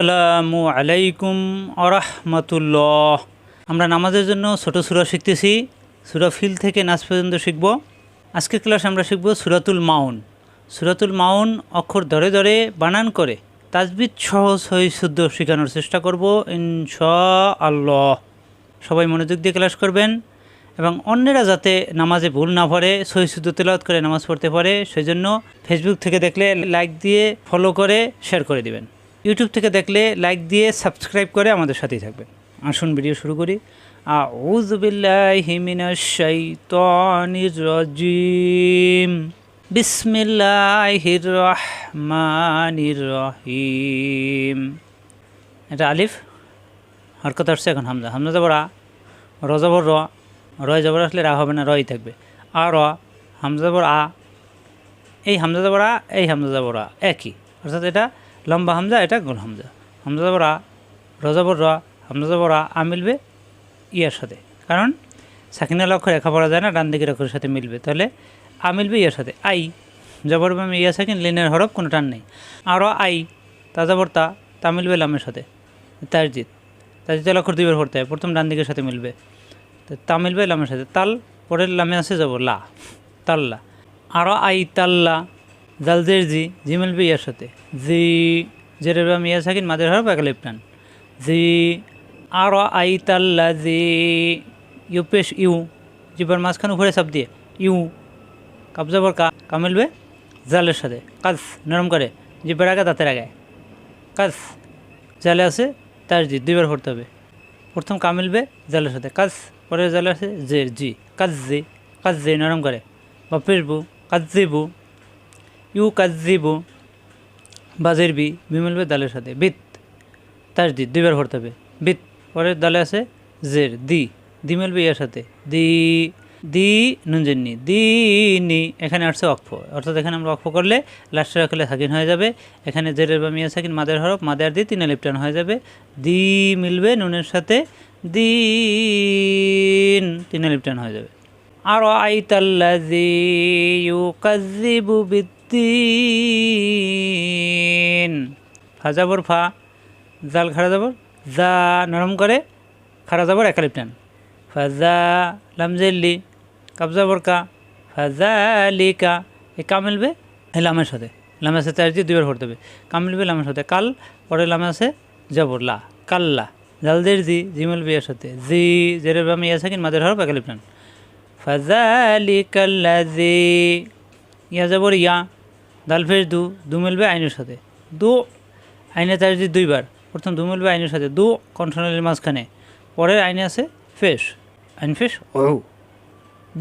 আসসালামু আলাইকুম আরহামতুল্লাহ। আমরা নামাজের জন্য ছোট সুরা শিখতেছি, সুরা ফিল থেকে নাচ পর্যন্ত শিখব। আজকের ক্লাস আমরা শিখব সুরাতুল মাউন। সুরাতুল মাউন অক্ষর ধরে ধরে বানান করে তাজবিদ সহজ হয়ে শুদ্ধ শেখানোর চেষ্টা করব ইনশা আল্লাহ সবাই মনোযোগ দিয়ে ক্লাস করবেন এবং অন্যেরা যাতে নামাজে ভুল না ভরে সহি শুদ্ধ তেলাওয়াত করে নামাজ পড়তে পারে সেই জন্য ফেসবুক থেকে দেখলে লাইক দিয়ে ফলো করে শেয়ার করে দিবেন। ইউটিউব থেকে দেখলে লাইক দিয়ে সাবস্ক্রাইব করে আমাদের সাথেই থাকবেন। আসুন ভিডিও শুরু করি। আউযু বিল্লাহি মিনাশ শাইতানির রাজিম। বিসমিল্লাহির রহমানির রহিম। এটা আলিফ, হরকত আসছে এখন হামজা। হামজা যাবর আ র যাবর র। রয় যাবর আসলে রা হবে না, রই থাকবে। আ, র। হামজা যাবর আ এই হামজা যাবর আ এই হামজা যাবর আ একই। অর্থাৎ এটা লম্বা হামজা, এটা গোল হামজা। হামজা যাবর আ র, হামজা যাবর আ মিলবে ইয়ার সাথে। কারণ সাকিনাল অক্ষর রেখা পড়া যায় না, ডান দিকের অক্ষরের সাথে মিলবে। তাহলে আ মিলবে ইয়ার সাথে। আই জবর বামে ইয়া সাকিন, লিনের হরফ, কোনো টান নেই। আরও আই, তা জবর তা তা মিলবে লামের সাথে। তারজিৎ তারজিৎ অক্ষর দুইবার পড়তে হয়। প্রথম ডান দিকের সাথে মিলবে। তো, তা মিলবে লামের সাথে। তাল, পরের লামে আছে যাব লা, তাল্লা। আরও আই, তাল্লা। জালজের জি জি মিলবে ইয়ার সাথে। জি জেরের বাম ইয়া সাকিন, মাদের হরফ এক লেফটান জি আরও আই তাল্লা জি ইউ। পেশ ইউ জিবার মাঝখানে উপরে সব দিয়ে, ইউ। কাবজাবর কা কা মিলবে জালের সাথে। কাজ, নরম করে। জিব্বার আগে দাঁতের আগে কাজ, জালে আছে, তার জি, দুইবার পড়তে হবে। প্রথম কা মিলবে জালের সাথে। কাজ, পরে জালে আছে, জের জি। কাজ জি কাজ জি, নরম করে। বা পেশবু কাজ জিবু ইউ কাজ বাজের বি বি মিলবে দালের সাথে। বিত তার দি দুইবার পড়তে হবে। বিত, পরের দালে আছে জের, দি। দি মিলবে ইয়ার সাথে। দি দি নুনজেননি দি, নি। এখানে আসছে অক্ষ অর্থাৎ এখানে আমরা অক্ষ করলে লাস্টের রাখলে সাকিন হয়ে যাবে। এখানে জেরের বা মিয়া সাকিন, মাদের হরফ, মাদের দি, তিনে লিপটান হয়ে যাবে। দি মিলবে নুনের সাথে। দিন তিনে লিপটান হয়ে যাবে। আর আইতাল্লাজি ইউকাজ্জিবু বিদ্দিন ফা যাবর ফা, জাল খাড়া যাবর যা নরম করে খাড়া যাবর একালিপ টান ফাজা লামজেল্লি কাবজা বরকা ফাজা লিকা এ কা। মিলবে এই লামের সাথে। লামের সাথে আর দুইবার পড়তে হবে। কা মিলবে লামের সাথে। কাল, পরে লামে আছে জবর, লা। কাল্লা জালদের জি জি মিলবে এর সাথে। জি জেরের বামে ইয়া সাকিন মাদের হরফ একালিপ টান ফাজালিকাল্লাজি ইয়া যাবর ইয়া। দাল ফেস দু দু মিলবে আইনের সাথে। দু, আইনে যে দুইবার, প্রথম দু মিলবে আইনের সাথে, দু কন্ট্রোলের মাঝখানে, পরের আইনে আছে ফেস আইন ফেস ও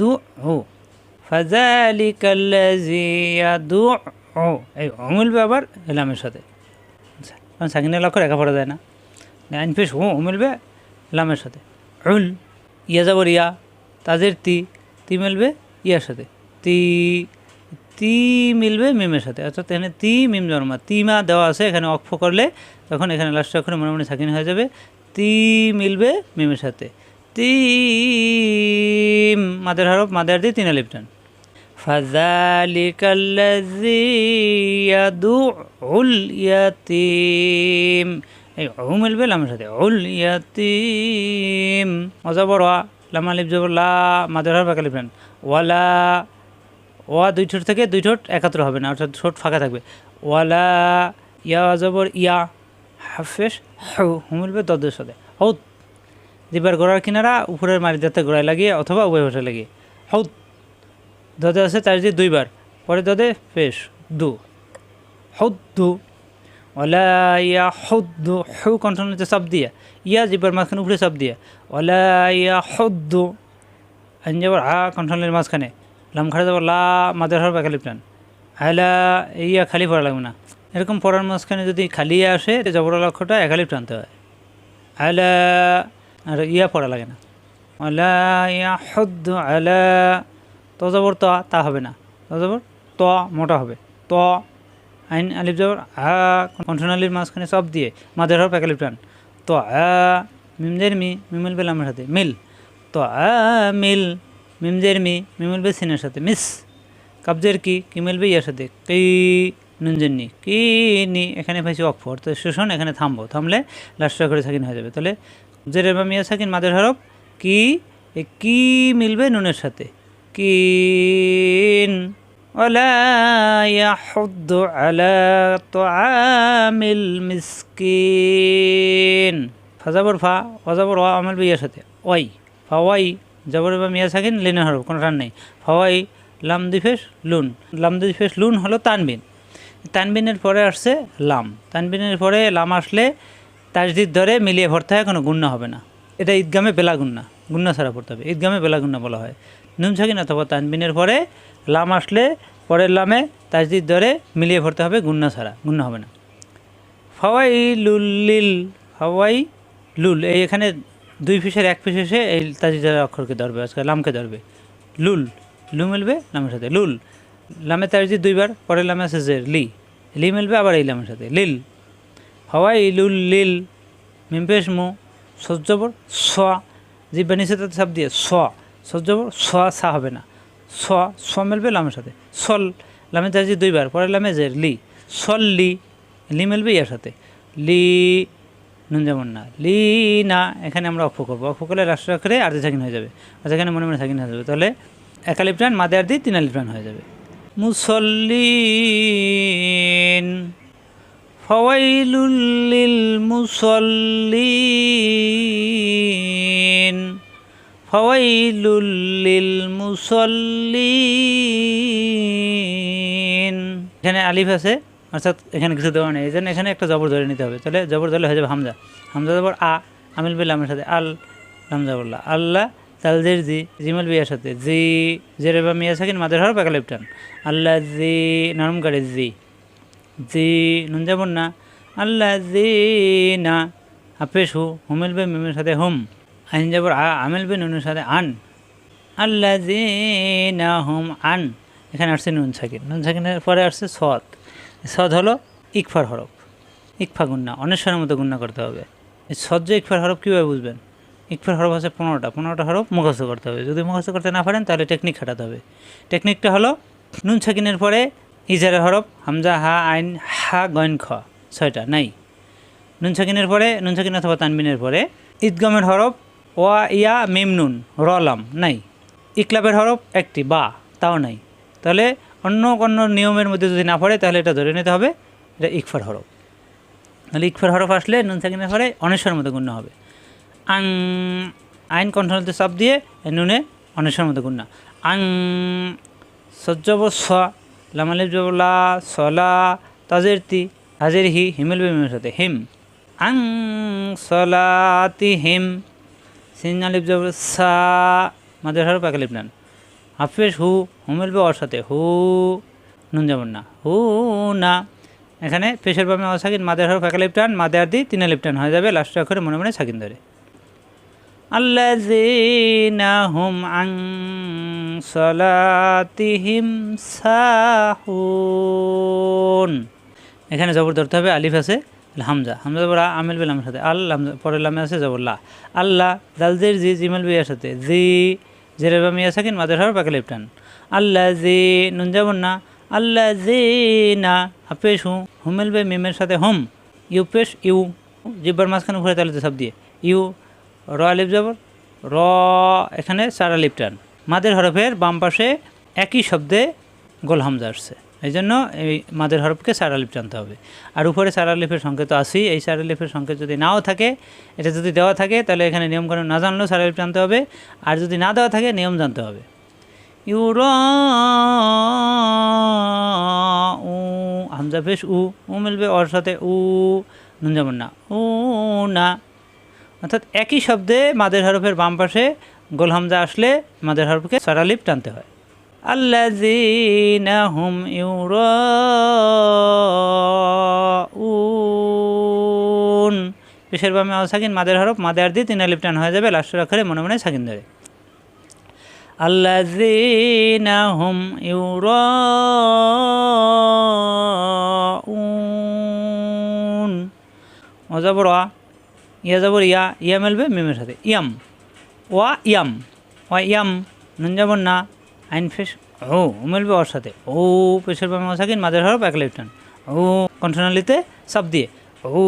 দু ও ফাজালিকাল্লাজি ইয়া দু ও, এই ও মিলবে আবার এলামের সাথে। আচ্ছা কারণ সাকিনের লক্ষ্য রেখা পড়া যায় না। আইন ফেস ও মিলবে লামের সাথে। উল, ইয়া যাবর ইয়া তাদের তি তি মিলবে ইয়ার সাথে। তি তি মিলবে মিমের সাথে। অর্থাৎ এখানে তি, মিম জন্মা। তিমা দেওয়া আছে, এখানে অক্ষ করলে তখন এখানে লাস্ট অক্ষরে মনে মনে সাকিন হয়ে যাবে। তি মিলবে মিমের সাথে। তি মাদের হরফ, মাদের দিয়ে তিনা লিপটান ফাজালিকাল্লাজি ইয়াদুল ইয়াতিম। এই ও মিলবে লামের সাথে। উল ইয়াতিম। অজাবর লামা লিপ জবর লা, মাদের হরফ একা লিপটান ওয়ালা ওয়া দুই ঠোঁট থেকে দুই ঠোঁট একাত্র হবে না, অর্থাৎ ঠোঁট ফাঁকা থাকবে। ওয়ালা ইয়া জবর ইয়া হাফেস হু হু মিলবে দদের সাথে। হৌদ দিবার গোড়ার কিনারা উপরের মারি দাঁতে গোড়ায় লাগিয়ে অথবা উভয় ভাষা লাগিয়ে। হৌদ দদে আছে তার যে দুইবার, পরে দদে ফেস দু। হৌদ দু। ওলা ইয়া হৌদ্দু হু কন্ট্রোলতে সব দিয়া, ইয়া জিবার মাঝখানে উপরে সব দিয়া। ওলা ইয়া হৌদ্দু যাবার হা কন্ট্রোলের মাঝখানে। লাম খাড়া যাবার লা মাদের হর বাকালি প্ল্যান আলা ইয়া খালি পড়া লাগবে না। এরকম পড়ার মাঝখানে যদি খালি আসে জবর লক্ষ্যটা একালি টানতে হয়। আলা আর ইয়া পড়া লাগে না। আলা ইয়া হদ্দ আলা তো জবর ত তা হবে না। তো জবর ত মোটা হবে। ত আইন আলিফ জবর, আ কন্ট্রোনালির মাঝখানে সব দিয়ে মাদের হর প্যাকালিপ টান তো আ মিমজের মি মিমিল বেলামের সাথে, মিল। তো আ, মিল। মিমজের মি মিমিল বে সিনের সাথে মিস কাবজের কি কি মিলবে ইয়ার সাথে কি নুনজন্নি কি নি এখানে পাইছি অক্ষ অর্থাৎ শোষণ এখানে থামবো থামলে লাস্ট করে সাকিন হয়ে যাবে তাহলে জেরের বা মিয়া সাকিন মাদের হরফ কি এ কি মিলবে নুনের সাথে কিন ولا يحض على طعام المسكين ফাজাবর ফা ফাজাবর ওয়া আমল বিয়ার সাথে ওয়াই ফাওয়াই জবর বা মিয়া সাকিন লিনের হরফ কোনো টান নেই। ফাওয়াই লাম দিফেস লুন। লাম দিফেস লুন হলো তানবিন। তানবিনের পরে আসছে লাম। তানবিনের পরে লাম আসলে তাজদিদ ধরে মিলিয়ে ভরতে হয়, কোনো গুণ্য হবে না। এটা ঈদগামে বেলা গুন্না। গুন্না ছাড়া পড়তে হবে। ঈদগামে বেলা গুন্না বলা হয়। নুন সাকিন অথবা তানবিনের পরে লাম আসলে পরের লামে তাজদিদ ধরে মিলিয়ে ভরতে হবে, গুন্না ছাড়া, গুন্না হবে না। ফাওয়াই লুল্লিল ফাওয়াই লুল এই এখানে দুই পিসের এক পিস এসে এই তাজিদার অক্ষরকে ধরবে, আজকে লামকে ধরবে। লুল লু মিলবে, লামের সাথে। লুল, লামে তাজিদ দুইবার, পরের লামে আছে জের, লি। লি মিলবে, আবার এই লামের সাথে। লিল হাওয়াই লুল লিল মিমপেশ মু, সজ্জবর স জিব্বা নিচে তাতে সাপ দিয়ে স সজ্জবর স সা হবে না। স স মিলবে লামের সাথে। সল, লামে তাজিদ দুইবার, পরের লামে জের, লি। সল, লি লি মিলবে ইয়ার সাথে। লি নুন যেমন না লি, না, এখানে আমরা অক্ষ করব। অক্ষ করলে রাষ্ট্র আকারে আর্ধে থাকিন হয়ে যাবে। আর সেখানে মনে মনে থাকিন হয়ে যাবে, তাহলে একালিপ টান মাদে আর্ধি, তিন আলিপ টান হয়ে যাবে। মুসল্লিন ফওয়াইলুল লিল মুসল্লিন ফওয়াইলুল লিল মুসল্লিন। এখানে আলিফ আছে। অর্থাৎ এখানে কিছু দেওয়া নেই। এই জন্য এখানে একটা জবর ধরে নিতে হবে। তাহলে জবর ধরলে হয়ে যাবে হামজা। হামজা জবর আ, আমিল বিল আমের সাথে। আল হামজা বললা আল্লাহ তালদের জি, জিমাল বিয়ার সাথে। জি, জেরে বা মিয়া সাকিন, মাদের হরফ একালিপ টান আল্লাহ জি, নরম করে জি। জি, নুন যেমন না। আল্লাহ জি, না। হাফেস হু, হুমিল বে মিমের সাথে হুম। আইন যাবর আ, আমিল বে নুনের সাথে আন। আল্লাহ জি, না, হুম, আন। এখানে আসছে নুন সাকিন। নুন সাকিনের পরে আসছে সৎ। সদ হলো ইকফার হরফ। ইকফা গুন্না অনেশ্বরের মতো গুন্না করতে হবে। সহ্য ইকফার হরফ কীভাবে বুঝবেন? ইকফার হরফ আছে পনেরোটা পনেরোটা হরফ মুখস্থ করতে হবে। যদি মুখস্থ করতে না পারেন, তাহলে টেকনিক খাটাতে হবে। টেকনিকটা হলো নুন ছাকিনের পরে ইজারের হরফ, হামজা, হা, আইন, হা গইন খ, ছয়টা, নাই? নুন সাকিনের পরে, নুন সাকিন অথবা তানবিনের পরে ঈদগমের হরফ, ওয়া, ইয়া, মিম, নুন রলাম নাই? ইকলাবের হরফ একটি, বা, তাও নাই। তাহলে অন্য অন্য নিয়মের মধ্যে যদি না পড়ে, তাহলে এটা ধরে নিতে হবে, এটা ইকফার হরফ। তাহলে ইকফার হরফ আসলে নুন সাকিনের পরে অনেশ্বর মতো গুণ্য হবে। আং, আইন কণ্ঠনতে চাপ দিয়ে নুনে অনেশ্বর মতো গুণ্য আং, সজ্জব স জবলা সলা তাজের তি হাজের হি, হিমেল বিমের সাথে হিম। আং সলাতি হিম। সিন আলিফ জবর সা, মাদের হরফ একালিপ নেন। হাফেজ হু হু মিলবে ওর সাথে হু নুন যেমন না হু না। এখানে পেশের বামে অসাকিন মাদের হরফ একালিপ টান মাদে আর দি তিন আলিপ টান হয়ে যাবে লাস্ট অক্ষরে মনে মনে সাকিন ধরে। আল্লাযীনা হুম আন সালাতিহিম সাহুন। এখানে জবর ধরতে হবে আলিফ আছে হামজা হামজা আ, আমিল বিল আমার সাথে আল হামজা পরের লামে আছে জবর লা। আল্লাহ দালজের জি জিমাল বিয়ার সাথে জি জেরের বা মিয়া সাকিন মাদের হওয়ার পাকে লিপটান। আল্লাহ জি নুন যাবন না। আল্লাহ জি না হাফেশ হু হুমেল বে মিমের সাথে হোম। ইউ পেশ, ইউ। জিব্বার মাঝখানে ঘুরে তালিতে সব দিয়ে। ইউ, র আলিপ জবর। র, এখানে সারা লিপটান মাদের হরফের বাম পাশে একই শব্দে গোল হামজা আসছে। এই জন্য এই মাদের হরফকে চার আলিফ টানতে হবে। আর উপরে চার আলিফের সংকেত আসি এই চার আলিফের সংকেত যদি নাও থাকে, এটা যদি দেওয়া থাকে, তাহলে এখানে নিয়মকানুন না জানলেও চার আলিফ টানতে হবে, আর যদি না দেওয়া থাকে, নিয়ম জানতে হবে। ইউর উ, হামজা ফেস উ উ মিলবে ওর সাথে উ, নুন যেমন না, উ না। অর্থাৎ একই শব্দে মাদের হরফের বাম পাশে গোল হামজা আসলে মাদের হরফকে সারালিপ টানতে হয়। আল্লাযীনা হুম ইউরাউন। পেশের বামে আল সাকিন, মাদের হরফ মাদে আর দিয়ে তিন আলিপ টান হয়ে যাবে লাস্টের অক্ষরে মনে মনে সাকিন ধরে। আল্লাযীনা হুম ইউরাউন। অজাবর আ ইয়া যাবর ইয়া ইয়া মেলবে মিমের সাথে, ইয়াম। ওয়া ইয়াম ওয়া ইয়াম, নুন যাবর না। আইন ফেস ও মেলবে ওর সাথে। ও, পেশের বামে সাকিন মাদের হরফ এক লেফটান ও, কণ্ঠনালীতে চাপ দিয়ে। ও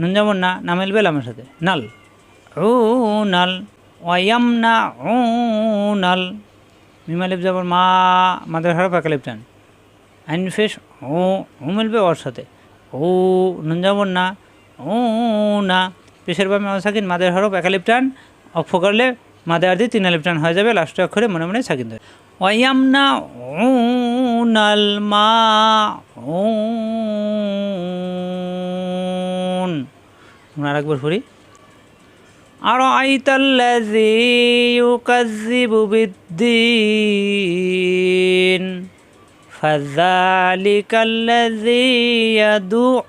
নুন যেমন না না মিলবে লামের সাথে। নাল। ও, নাল। ওয়াম না, ও, নাল। মিমালিপ যেমন মা, মাদের হারা পাকালিপ টান আইন ফেস ও ও মিলবে ওর সাথে। ও নুন যেমন না, ও, না। পেশের বা মেওয়া সাকিন মাদের হরফ একালিপ টান অফ করলে মাদে আর দিয়ে তিন আলিপ হয়ে যাবে, লাস্ট অক্ষরে মনে মনে সাকিন ধরে। ওয়াম না ও নাল মা ও আমরা আরেকবার পড়ি أرأيت الذي يكذب بالدين فذلك الذي يدع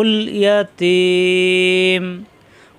اليتيم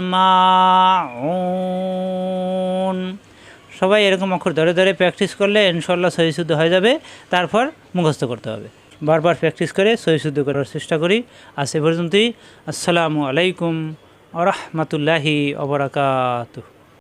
মাউন। সবাই এরকম অক্ষর ধরে ধরে প্র্যাকটিস করলে ইনশাল্লাহ সহিশুদ্ধ হয়ে যাবে। তারপর মুখস্থ করতে হবে। বারবার প্র্যাকটিস করে সহিশুদ্ধ করার চেষ্টা করি। আর সে পর্যন্তই। আসসালামু আলাইকুম আরহামতুল্লাহি অবরাকাতুহ